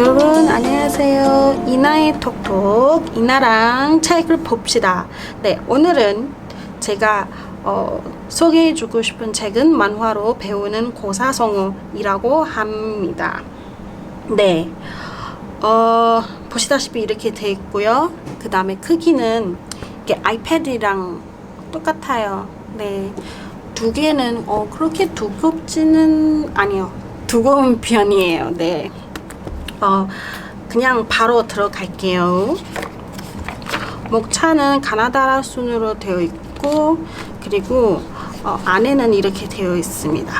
여러분 안녕하세요. 이나의 톡톡 이나랑 책을 봅시다. 네 오늘은 제가 어, 소개해주고 싶은 책은 만화로 배우는 고사성어이라고 합니다. 네 어, 보시다시피 이렇게 돼 있고요. 그 다음에 크기는 이게 아이패드랑 똑같아요. 네 두 개는 어, 그렇게 두껍지는 아니요. 두꺼운 편이에요. 네 어, 그냥 바로 들어갈게요. 목차는 가나다라 순으로 되어 있고 그리고 어, 안에는 이렇게 되어 있습니다.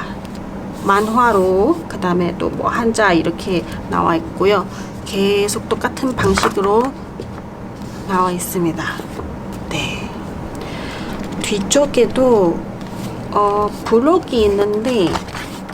만화로 그 다음에 또 뭐 한자 이렇게 나와 있고요. 계속 똑같은 방식으로 나와 있습니다. 네. 뒤쪽에도 어, 블록이 있는데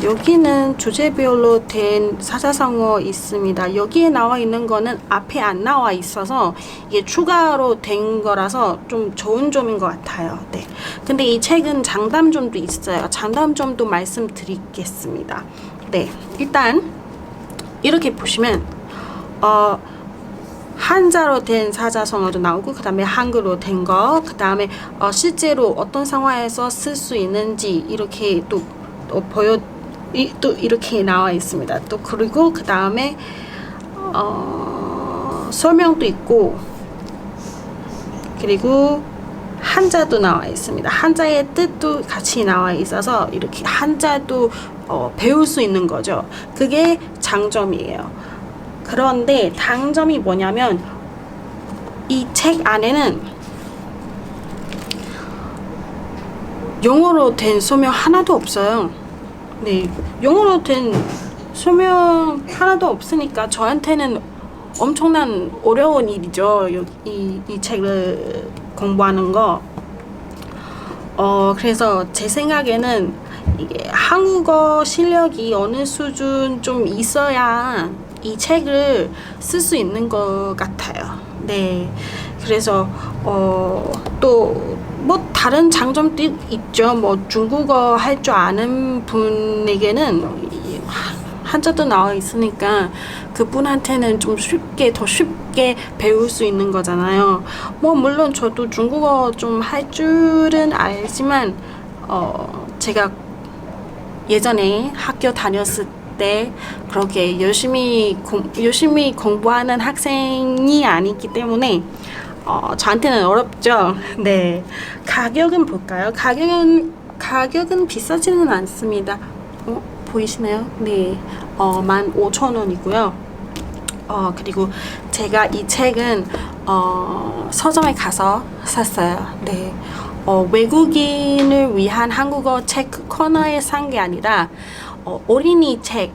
여기는 주제별로 된 사자성어 있습니다. 여기에 나와 있는 거는 앞에 안 나와 있어서 이게 추가로 된 거라서 좀 좋은 점인 것 같아요. 네. 근데 이 책은 장단점도 있어요. 장단점도 말씀드리겠습니다. 네. 일단 이렇게 보시면 어 한자로 된 사자성어도 나오고 그 다음에 한글로 된 거, 그 다음에 어, 실제로 어떤 상황에서 쓸 수 있는지 이렇게 또, 또 보여 이, 또 이렇게 나와 있습니다. 또 그리고 그 다음에 어, 설명도 있고 그리고 한자도 나와 있습니다. 한자의 뜻도 같이 나와 있어서 이렇게 한자도 어, 배울 수 있는 거죠. 그게 장점이에요. 그런데 단점이 뭐냐면 이 책 안에는 영어로 된 소명 하나도 없어요. 네, 영어로 된 소명 하나도 없으니까 저한테는 엄청난 어려운 일이죠. 여- 이, 이 책을 공부하는 거. 어, 그래서 제 생각에는 이게 한국어 실력이 어느 수준 좀 있어야 이 책을 쓸 수 있는 것 같아요. 네. 그래서, 어, 또, 뭐, 다른 장점도 있- 있죠. 뭐, 중국어 할 줄 아는 분에게는 이 한자도 나와 있으니까 그분한테는 좀 쉽게, 더 쉽게 배울 수 있는 거잖아요. 뭐, 물론 저도 중국어 좀 할 줄은 알지만, 어, 제가 예전에 학교 다녔을 때 그렇게 열심히 공, 열심히 공부하는 학생이 아니기 때문에 어, 저한테는 어렵죠. 네. 가격은 볼까요? 가격은 가격은 비싸지는 않습니다. 어, 보이시나요? 네. 어, 15,000원이고요. 어, 그리고 제가 이 책은 어, 서점에 가서 샀어요. 네. 어, 외국인을 위한 한국어 책 코너에 산 게 아니라 어, 어린이 책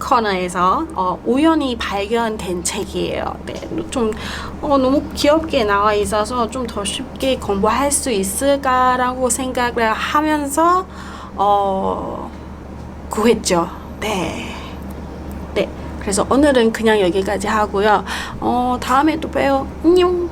코너에서 어, 우연히 발견된 책이에요. 네, 좀 어, 너무 귀엽게 나와 있어서 좀 더 쉽게 공부할 수 있을까라고 생각을 하면서 어, 구했죠. 네. 네. 그래서 오늘은 그냥 여기까지 하고요. 어, 다음에 또 봬요. 안녕.